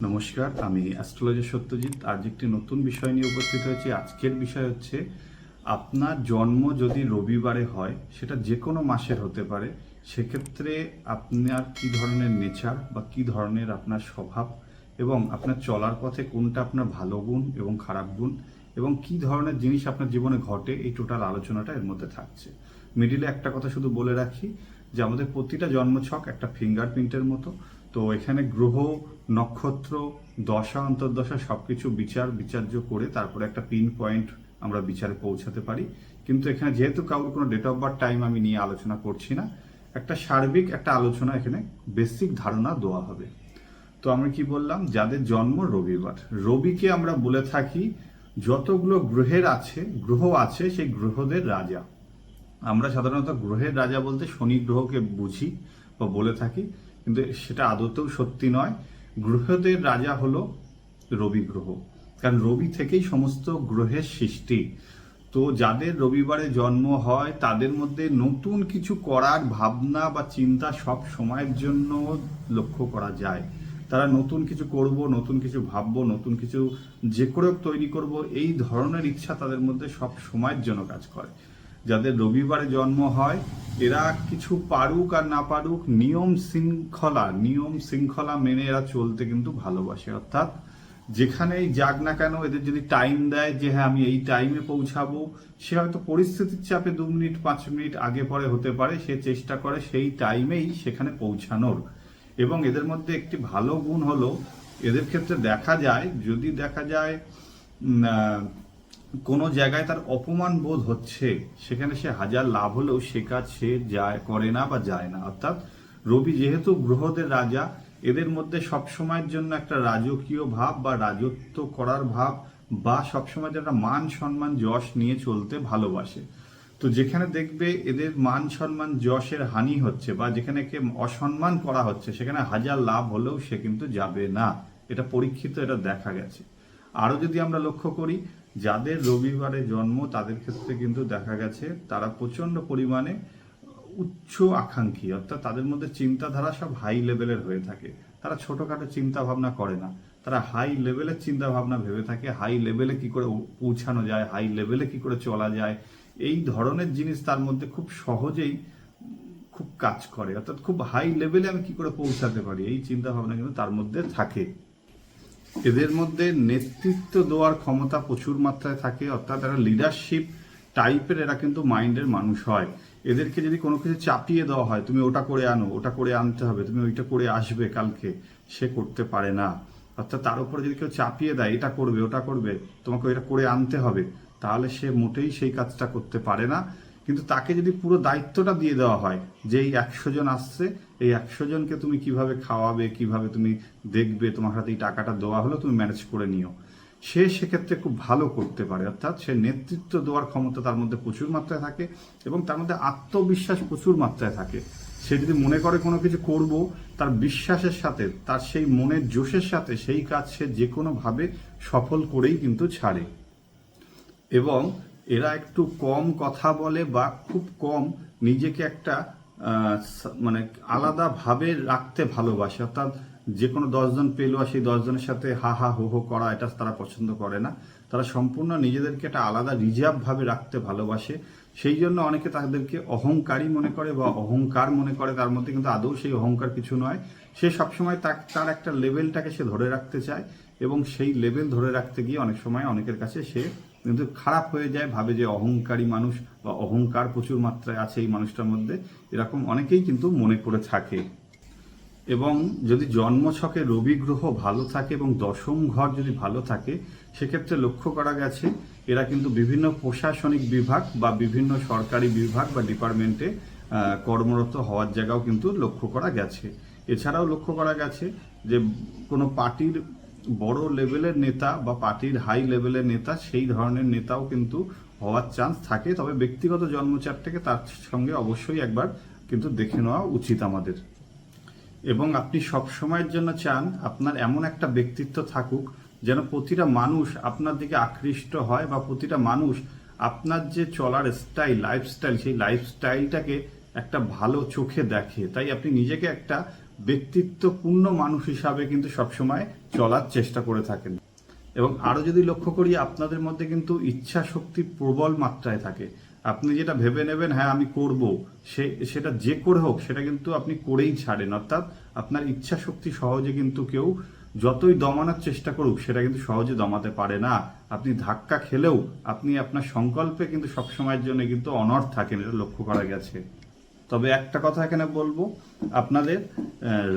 নমস্কার, আমি অ্যাস্ট্রোলজি সত্যজিৎ। আজ একটি নতুন বিষয় নিয়ে উপস্থিত হয়েছি। আজকের বিষয় হচ্ছে, আপনার জন্ম যদি রবিবারে হয়, সেটা যে কোনো মাসের হতে পারে, সেক্ষেত্রে আপনার কি ধরনের নেচার বা কি ধরনের আপনার স্বভাব এবং আপনার চলার পথে কোনটা আপনার ভালো গুণ এবং খারাপ গুণ এবং কি ধরনের জিনিস আপনার জীবনে ঘটে, এই টোটাল আলোচনাটা এর মধ্যে থাকছে। মিডিলে একটা কথা শুধু বলে রাখি যে, আমাদের প্রতিটা জন্মছক একটা ফিঙ্গারপ্রিন্টের মতো। তো এখানে গ্রহ, নক্ষত্র, দশা, অন্তর্দশা সবকিছু বিচার, বিচার্য করে তারপরে একটা পিন পয়েন্ট আমরা বিচারে পৌঁছাতে পারি। কিন্তু এখানে যেহেতু কারোর কোনো ডেট অফ বার্থ টাইম আমি নিয়ে আলোচনা করছি না, একটা সার্বিক একটা আলোচনা এখানে বেসিক ধারণা দেওয়া হবে। তো আমরা কি বললাম, যাদের জন্ম রবিবার, রবিকে আমরা বলে থাকি যতগুলো গ্রহের আছে, গ্রহ আছে সেই গ্রহদের রাজা। আমরা সাধারণত গ্রহের রাজা বলতে শনি গ্রহকে বুঝি বা বলে থাকি। কিন্তু সেটা আদতেও সত্যি নয়। গ্রহদের রাজা হলো রবি গ্রহ। কারণ রবি থেকেই সমস্ত গ্রহের সৃষ্টি। তো যাদের রবিবারে জন্ম হয়, তাদের মধ্যে নতুন কিছু করার ভাবনা বা চিন্তা সব সময়ের জন্য লক্ষ্য করা যায়। তারা নতুন কিছু করব, নতুন কিছু ভাববো, নতুন কিছু যে করে তৈরি করব, এই ধরনের ইচ্ছা তাদের মধ্যে সব সময়ের জন্য কাজ করে। যাদের রবিবারে জন্ম হয়, এরা কিছু পারুক আর না পারুক, নিয়ম শৃঙ্খলা নিয়ম শৃঙ্খলা মেনে এরা চলতে কিন্তু ভালোবাসে। অর্থাৎ যেখানেই যাক না কেন, এদের যদি টাইম দেয় যে হ্যাঁ আমি এই টাইমে পৌঁছাবো, সে হয়তো পরিস্থিতির চাপে দু মিনিট, পাঁচ মিনিট আগে পরে হতে পারে, সে চেষ্টা করে সেই টাইমেই সেখানে পৌঁছানোর। এবং এদের মধ্যে একটি ভালো গুণ হলো, এদের ক্ষেত্রে দেখা যায়, যদি দেখা যায় কোনো জায়গায় তার অপমান বোধ হচ্ছে, সেখানে সে হাজার লাভ হলেও সে কাজ সে যায়, করে না বা যায় না। অর্থাৎ রবি যেহেতু গ্রহদের রাজা, এদের মধ্যে সবসময়ের জন্য একটা রাজকীয় ভাব বা রাজত্ব করার ভাব বা সবসময় একটা মান সম্মান যশ নিয়ে চলতে ভালোবাসে। তো যেখানে দেখবে এদের মান সম্মান যশের হানি হচ্ছে বা যেখানে কে অসম্মান করা হচ্ছে, সেখানে হাজার লাভ হলেও সে কিন্তু যাবে না। এটা পরীক্ষিত, এটা দেখা গেছে। আরও যদি আমরা লক্ষ্য করি যাদের রবিবারে জন্ম, তাদের ক্ষেত্রে কিন্তু দেখা গেছে তারা প্রচণ্ড পরিমাণে উচ্চ আকাঙ্ক্ষী, অর্থাৎ তাদের মধ্যে চিন্তাধারা সব হাই লেভেলের হয়ে থাকে। তারা ছোটখাটো চিন্তা ভাবনা করে না। তারা হাই লেভেলের চিন্তা ভাবনা ভেবে থাকে হাই লেভেলে কি করে পৌঁছানো যায় হাই লেভেলে কি করে চলা যায়। এই ধরনের জিনিস তার মধ্যে খুব সহজেই খুব কাজ করে। অর্থাৎ খুব হাই লেভেলে আমি কি করে পৌঁছাতে পারি? এই চিন্তা ভাবনা কিন্তু তার মধ্যে থাকে। এদের মধ্যে নেতৃত্ব দেওয়ার ক্ষমতা প্রচুর মাত্রায় থাকে, অর্থাৎ এরা লিডারশিপ টাইপের এরা কিন্তু মাইন্ডের মানুষ হয়। এদেরকে যদি কোনো কিছু চাপিয়ে দেওয়া হয়, তুমি ওটা করে আনো, ওটা করে আনতে হবে, তুমি ওইটা করে আসবে কালকে, সে করতে পারে না। অর্থাৎ তার উপরে যদি কেউ চাপিয়ে দেয়, এটা করবে, ওটা করবে, তোমাকে এটা করে আনতে হবে, তাহলে সে মোটেই সেই কাজটা করতে পারে না। কিন্তু তাকে যদি পুরো দায়িত্বটা দিয়ে দেওয়া হয়, যে এই একশো জন আসছে এই একশো জনকে তুমি কীভাবে খাওয়াবে, কীভাবে তুমি দেখবে, তোমার হাতে এই টাকাটা দেওয়া হলো, তুমি ম্যানেজ করে নিও। সে সেক্ষেত্রে খুব ভালো করতে পারে, অর্থাৎ সে নেতৃত্ব দেওয়ার ক্ষমতা তার মধ্যে প্রচুর মাত্রায় থাকে এবং তার মধ্যে আত্মবিশ্বাস প্রচুর মাত্রায় থাকে। সে যদি মনে করে কোনো কিছু করব, তার বিশ্বাসের সাথে, তার সেই মনের জোশের সাথে সেই কাজ সে যে কোনোভাবে সফল করেই কিন্তু ছাড়ে। এবং এরা একটু কম কথা বলে বা খুব কম নিজেকে একটা মানে আলাদাভাবে রাখতে ভালোবাসে, অর্থাৎ যে কোনো দশজন পেলোয়া সেই দশজনের সাথে হা হা হো হো করা, এটা তারা পছন্দ করে না। তারা সম্পূর্ণ নিজেদেরকে একটা আলাদা রিজার্ভ ভাবে রাখতে ভালোবাসে। সেই জন্য অনেকে তাদেরকে অহংকারী মনে করে বা অহংকার মনে করে, তার মধ্যে কিন্তু আদৌ সেই অহংকার কিছু নয়। সে সবসময় তার তার একটা লেভেলটাকে সে ধরে রাখতে চায় এবং সেই লেভেল ধরে রাখতে গিয়ে অনেক সময় অনেকের কাছে সে কিন্তু খারাপ হয়ে যায়, ভাবে যে অহংকারী মানুষ বা অহংকার প্রচুর মাত্রায় আছে এই মানুষটার মধ্যে, এরকম অনেকেই কিন্তু মনে করে থাকে। এবং যদি জন্মছকে রবি গ্রহ ভালো থাকে এবং দশম ঘর যদি ভালো থাকে, সেক্ষেত্রে লক্ষ্য করা গেছে, এরা কিন্তু বিভিন্ন প্রশাসনিক বিভাগ বা বিভিন্ন সরকারি বিভাগ বা ডিপার্টমেন্টে কর্মরত হওয়ার জায়গাও কিন্তু লক্ষ্য করা গেছে। এছাড়াও লক্ষ্য করা গেছে যে কোনো পার্টির বড় লেভেলের নেতা বা পার্টির হাই লেভেলের নেতা, সেই ধরনের নেতাও কিন্তু হওয়ার চান্স থাকে। তবে ব্যক্তিগত জন্মচারটাকে তার সঙ্গে অবশ্যই একবার কিন্তু দেখে নেওয়া উচিত আমাদের। এবং আপনি সব সময়ের জন্য চান আপনার এমন একটা ব্যক্তিত্ব থাকুক যেন প্রতিটা মানুষ আপনার দিকে আকৃষ্ট হয় বা প্রতিটা মানুষ আপনার যে চলার স্টাইল লাইফস্টাইল সেই লাইফস্টাইলটাকে একটা ভালো চোখে দেখে। তাই আপনি নিজেকে একটা ব্যক্তিত্বপূর্ণ মানুষ হিসাবে কিন্তু সবসময় চলার চেষ্টা করে থাকেন। এবং আরও যদি লক্ষ্য করি, আপনাদের মধ্যে কিন্তু ইচ্ছা শক্তি প্রবল মাত্রায় থাকে। আপনি যেটা ভেবে নেবেন হ্যাঁ আমি করব, সে, সেটা যে করে হোক, সেটা কিন্তু আপনি করেই ছাড়েন। অর্থাৎ আপনার ইচ্ছা শক্তি সহজে কিন্তু কেউ যতই দমানোর চেষ্টা করুক, সেটা কিন্তু সহজে দমাতে পারে না। আপনি ধাক্কা খেলেও আপনি আপনার সংকল্পে কিন্তু সবসময়ের জন্য কিন্তু অনড় থাকেন, এটা লক্ষ্য করা গেছে। তবে একটা কথা এখানে বলব, আপনাদের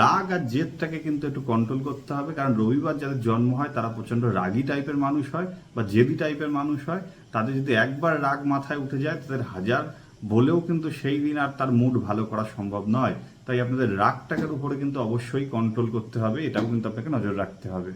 রাগ আর জেদটাকে কিন্তু একটু কন্ট্রোল করতে হবে, কারণ রবিবার যাদের জন্ম হয়, তারা প্রচণ্ড রাগী টাইপের মানুষ হয় বা জেদি টাইপের মানুষ হয়। তাদের যদি একবার রাগ মাথায় উঠে যায়, তাদের হাজার বলেও কিন্তু সেই দিন আর তার মুড ভালো করা সম্ভব নয়। তাই আপনাদের রাগটাকের উপরে কিন্তু অবশ্যই কন্ট্রোল করতে হবে, এটাও কিন্তু আপনাকে নজর রাখতে হবে।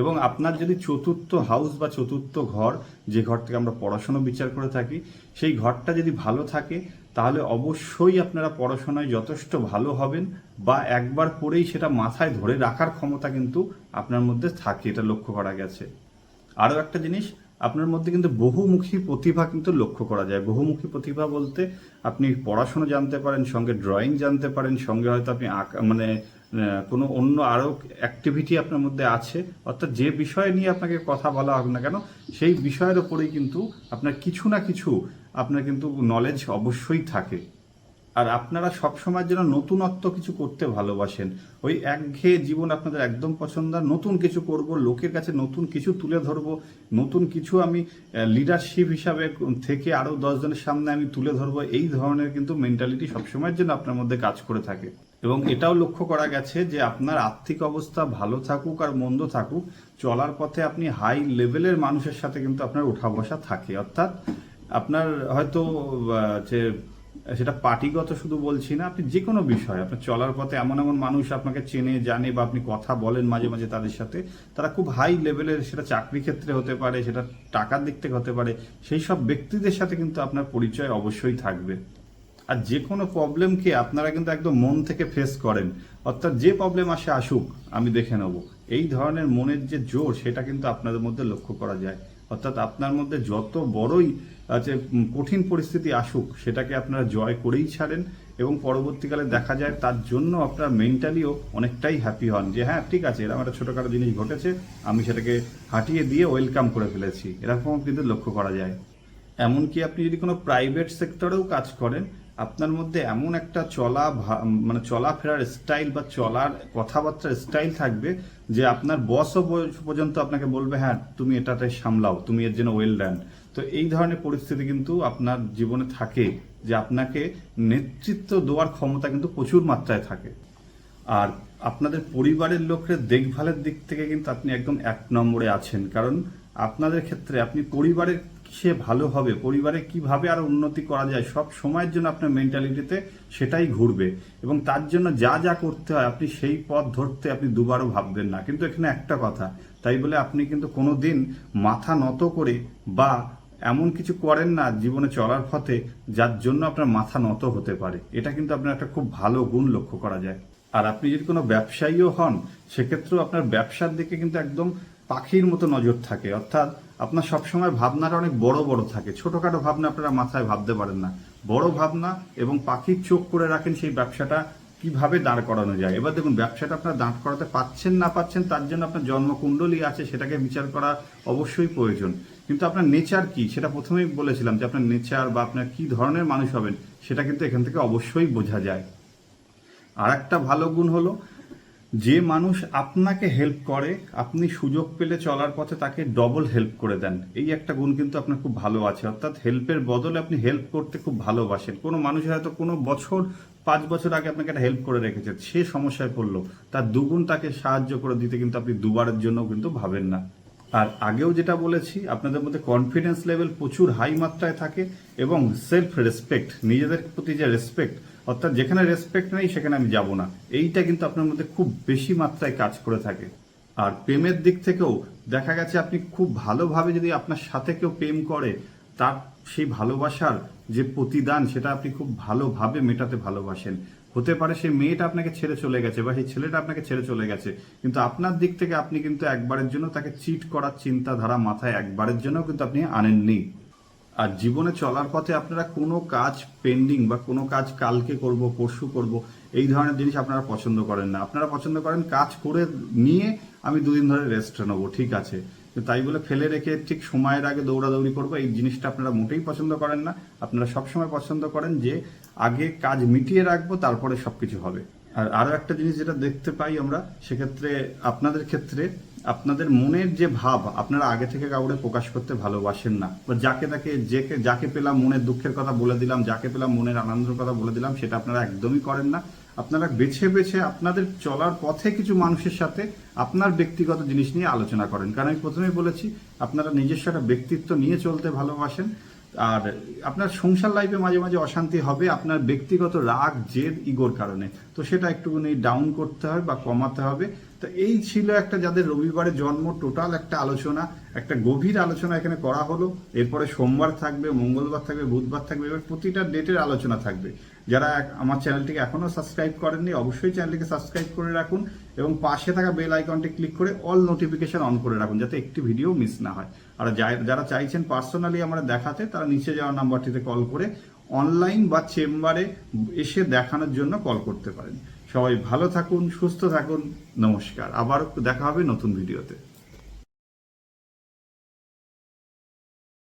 এবং আপনার যদি চতুর্থ হাউস বা চতুর্থ ঘর, যে ঘর থেকে আমরা পড়াশোনা বিচার করে থাকি, সেই ঘরটা যদি ভালো থাকে তাহলে অবশ্যই আপনারা পড়াশোনায় যথেষ্ট ভালো হবেন বা একবার পড়েই সেটা মাথায় ধরে রাখার ক্ষমতা কিন্তু আপনার মধ্যে থাকে, এটা লক্ষ্য করা গেছে। আরও একটা জিনিস, আপনার মধ্যে কিন্তু বহুমুখী প্রতিভা কিন্তু লক্ষ্য করা যায়। বহুমুখী প্রতিভা বলতে আপনি পড়াশুনো জানতে পারেন, সঙ্গে ড্রয়িং জানতে পারেন, সঙ্গে হয়তো আপনি মানে কোনো অন্য আরও অ্যাক্টিভিটি আপনার মধ্যে আছে? অর্থাৎ যে বিষয় নিয়ে আপনাকে কথা বলা হোক না কেন, সেই বিষয়ের ওপরেই কিন্তু আপনার কিছু না কিছু আপনার কিন্তু নলেজ অবশ্যই থাকে। আর আপনারা সবসময়ের জন্য নতুনত্ব কিছু করতে ভালোবাসেন। ওই একঘেয়ে জীবন আপনাদের একদম পছন্দ, আর নতুন কিছু করব, লোকের কাছে নতুন কিছু তুলে ধরবো, নতুন কিছু আমি লিডারশিপ হিসাবে থেকে আরও দশজনের সামনে আমি তুলে ধরবো, এই ধরনের কিন্তু মেন্টালিটি সবসময়ের জন্য আপনার মধ্যে কাজ করে থাকে। এবং এটাও লক্ষ্য করা গেছে যে আপনার আর্থিক অবস্থা ভালো থাকুক আর মন্দ থাকুক, চলার পথে আপনি হাই লেভেলের মানুষের সাথে কিন্তু আপনার ওঠা বসা থাকে। অর্থাৎ আপনার হয়তো যে সেটা পার্টিগত শুধু বলছি না, আপনি যে কোনো বিষয়, আপনার চলার পথে এমন এমন মানুষ আপনাকে চেনে, জানে বা আপনি কথা বলেন মাঝে মাঝে তাদের সাথে, তারা খুব হাই লেভেলের সেটা চাকরি ক্ষেত্রে হতে পারে, সেটা টাকার দিক থেকে হতে পারে, সেই সব ব্যক্তিদের সাথে কিন্তু আপনার পরিচয় অবশ্যই থাকবে। আর যে কোনো প্রবলেমকে আপনারা কিন্তু একদম মন থেকে ফেস করেন। অর্থাৎ যে প্রবলেম আসে আসুক, আমি দেখে নেব। এই ধরনের মনের যে জোর, সেটা কিন্তু আপনাদের মধ্যে লক্ষ্য করা যায়। অর্থাৎ আপনার মধ্যে যত বড়ই আছে কঠিন পরিস্থিতি আসুক, সেটাকে আপনারা জয় করেই ছাড়েন এবং পরবর্তীকালে দেখা যায় তার জন্য আপনার মেন্টালিও অনেকটাই হ্যাপি হন যে হ্যাঁ ঠিক আছে, এরকম একটা ছোটোখাটো জিনিস ঘটেছে, আমি সেটাকে হাঁটিয়ে দিয়ে ওয়েলকাম করে ফেলেছি। এরকম কিন্তু লক্ষ্য করা যায়। এমনকি আপনি যদি কোনো প্রাইভেট সেক্টরেও কাজ করেন আপনার মধ্যে এমন একটা চলা মানে চলাফেরার স্টাইল বা চলার কথাবার্তার স্টাইল থাকবে যে আপনার বসও পর্যন্ত আপনাকে বলবে হ্যাঁ তুমি এটাতে সামলাও, তুমি এর জন্য ওয়েল ডান তো এই ধরনের পরিস্থিতি কিন্তু আপনার জীবনে থাকে যে আপনাকে নেতৃত্ব দেওয়ার ক্ষমতা কিন্তু প্রচুর মাত্রায় থাকে। আর আপনাদের পরিবারের লোকের দেখভালের দিক থেকে কিন্তু আপনি একদম এক নম্বরে আছেন। কারণ আপনাদের ক্ষেত্রে আপনি পরিবারের সে ভালো হবে, পরিবারে কীভাবে আরও উন্নতি করা যায়, সব সময়ের জন্য আপনার মেন্টালিটিতে সেটাই ঘুরবে এবং তার জন্য যা যা করতে হয়, আপনি সেই পথ ধরতে আপনি দুবারও ভাববেন না। কিন্তু এখানে একটা কথা, তাই বলে আপনি কিন্তু কোনো দিন মাথা নত করে বা এমন কিছু করেন না জীবনে চলার পথে যার জন্য আপনার মাথা নত হতে পারে। এটা কিন্তু আপনার একটা খুব ভালো গুণ লক্ষ্য করা যায়। আর আপনি যদি কোনো ব্যবসায়ীও হন, সেক্ষেত্রেও আপনার ব্যবসার দিকে কিন্তু একদম পাখির মতো নজর থাকে। অর্থাৎ আপনার সবসময় ভাবনাটা অনেক বড় বড় থাকে। ছোটখাটো ভাবনা আপনারা মাথায় ভাবতে পারেন না। বড় ভাবনা এবং পাখির চোখ করে রাখেন সেই ব্যবসাটা কীভাবে দাঁড় করানো যায়। এবার দেখুন, ব্যবসাটা আপনারা দাঁড় করাতে পাচ্ছেন না পাচ্ছেন, তার জন্য আপনার জন্মকুণ্ডলী আছে, সেটাকে বিচার করা অবশ্যই প্রয়োজন। কিন্তু আপনার নেচার কি? সেটা প্রথমেই বলেছিলাম যে আপনার নেচার বা আপনার কি ধরনের মানুষ হবেন, সেটা কিন্তু এখান থেকে অবশ্যই বোঝা যায়। আর একটা ভালো গুণ হলো যে মানুষ আপনাকে হেল্প করে, আপনি সুযোগ পেলে চলার পথে তাকে ডবল হেল্প করে দেন। এই একটা গুণ কিন্তু আপনার খুব ভালো আছে। অর্থাৎ হেল্পের বদলে আপনি হেল্প করতে খুব ভালোবাসেন। কোনো মানুষের হয়তো কোনো বছর, পাঁচ বছর আগে আপনাকে একটা হেল্প করে রেখেছে। সে সমস্যায় পড়ল। তার দুগুণ তাকে সাহায্য করে দিতে কিন্তু আপনি দুবারের জন্য কিন্তু ভাবেন না। আর আগেও যেটা বলেছি, আপনাদের মধ্যে কনফিডেন্স লেভেল প্রচুর হাই মাত্রায় থাকে এবং সেলফ রেসপেক্ট নিজেদের প্রতি যে রেসপেক্ট অর্থাৎ যেখানে রেসপেক্ট নেই, সেখানে আমি যাব না। এইটা কিন্তু আপনার মধ্যে খুব বেশি মাত্রায় কাজ করে থাকে। আর প্রেমের দিক থেকেও দেখা গেছে আপনি খুব ভালোভাবে যদি আপনার সাথে কেউ প্রেম করে, তার সেই ভালোবাসার যে প্রতিদান, সেটা আপনি খুব ভালোভাবে মেটাতে ভালোবাসেন। হতে পারে সেই মেয়েটা আপনাকে ছেড়ে চলে গেছে বা সেই ছেলেটা আপনাকে ছেড়ে চলে গেছে, কিন্তু আপনার দিক থেকে আপনি কিন্তু একবারের জন্য তাকে চিট করার চিন্তাধারা মাথায় একবারের জন্য কিন্তু আপনি আনেননি। আর জীবনে চলার পথে আপনারা কোনো কাজ পেন্ডিং বা কোনো কাজ কালকে করব, পরশু করব, এই ধরনের জিনিস আপনারা পছন্দ করেন না। আপনারা পছন্দ করেন কাজ করে নিয়ে আমি দুদিন ধরে রেস্ট নেব, ঠিক আছে? তাই বলে ফেলে রেখে ঠিক সময়ের আগে দৌড়াদৌড়ি করব, এই জিনিসটা আপনারা মোটেই পছন্দ করেন না। আপনারা সবসময় পছন্দ করেন যে আগে কাজ মিটিয়ে রাখব, তারপরে সবকিছু হবে। আর আরও একটা জিনিস যেটা দেখতে পাই আমরা, সেক্ষেত্রে আপনাদের ক্ষেত্রে আপনাদের মনের যে ভাব, আপনারা আগে থেকে কাউকে প্রকাশ করতে ভালোবাসেন না। বা যাকে তাকে যে যাকে পেলাম মনের দুঃখের কথা বলে দিলাম, যাকে পেলাম মনের আনন্দের কথা বলে দিলাম, সেটা আপনারা একদমই করেন না। আপনারা বেছে বেছে আপনাদের চলার পথে কিছু মানুষের সাথে আপনার ব্যক্তিগত জিনিস নিয়ে আলোচনা করেন। কারণ আমি প্রথমেই বলেছি, আপনারা নিজস্ব একটা ব্যক্তিত্ব নিয়ে চলতে ভালোবাসেন। আর আপনার সংসার লাইফে মাঝে মাঝে অশান্তি হবে, আপনার ব্যক্তিগত রাগ, জেদ, ইগোর কারণে। তো সেটা একটুখানি ডাউন করতে হবে বা কমাতে হবে। তো এই ছিল একটা যাদের রবিবারে জন্ম টোটাল একটা আলোচনা, একটা গভীর আলোচনা এখানে করা হলো। এরপরে সোমবার থাকবে, মঙ্গলবার থাকবে, বুধবার থাকবে, এবার প্রতিটা ডেটের আলোচনা থাকবে। যারা আমার চ্যানেলটিকে এখনও সাবস্ক্রাইব করেননি, অবশ্যই চ্যানেলটিকে সাবস্ক্রাইব করে রাখুন এবং পাশে থাকা বেল আইকনটি ক্লিক করে অল নোটিফিকেশন অন করে রাখুন, যাতে একটি ভিডিও মিস না হয়। আর যারা চাইছেন পার্সোনালি আমরা দেখাতে, তারা নিচে যাওয়া নাম্বারটিতে কল করে অনলাইন বা চেম্বারে এসে দেখানোর জন্য কল করতে পারেন। সবাই ভালো থাকুন সুস্থ থাকুন। নমস্কার। আবার দেখা হবে নতুন ভিডিওতে।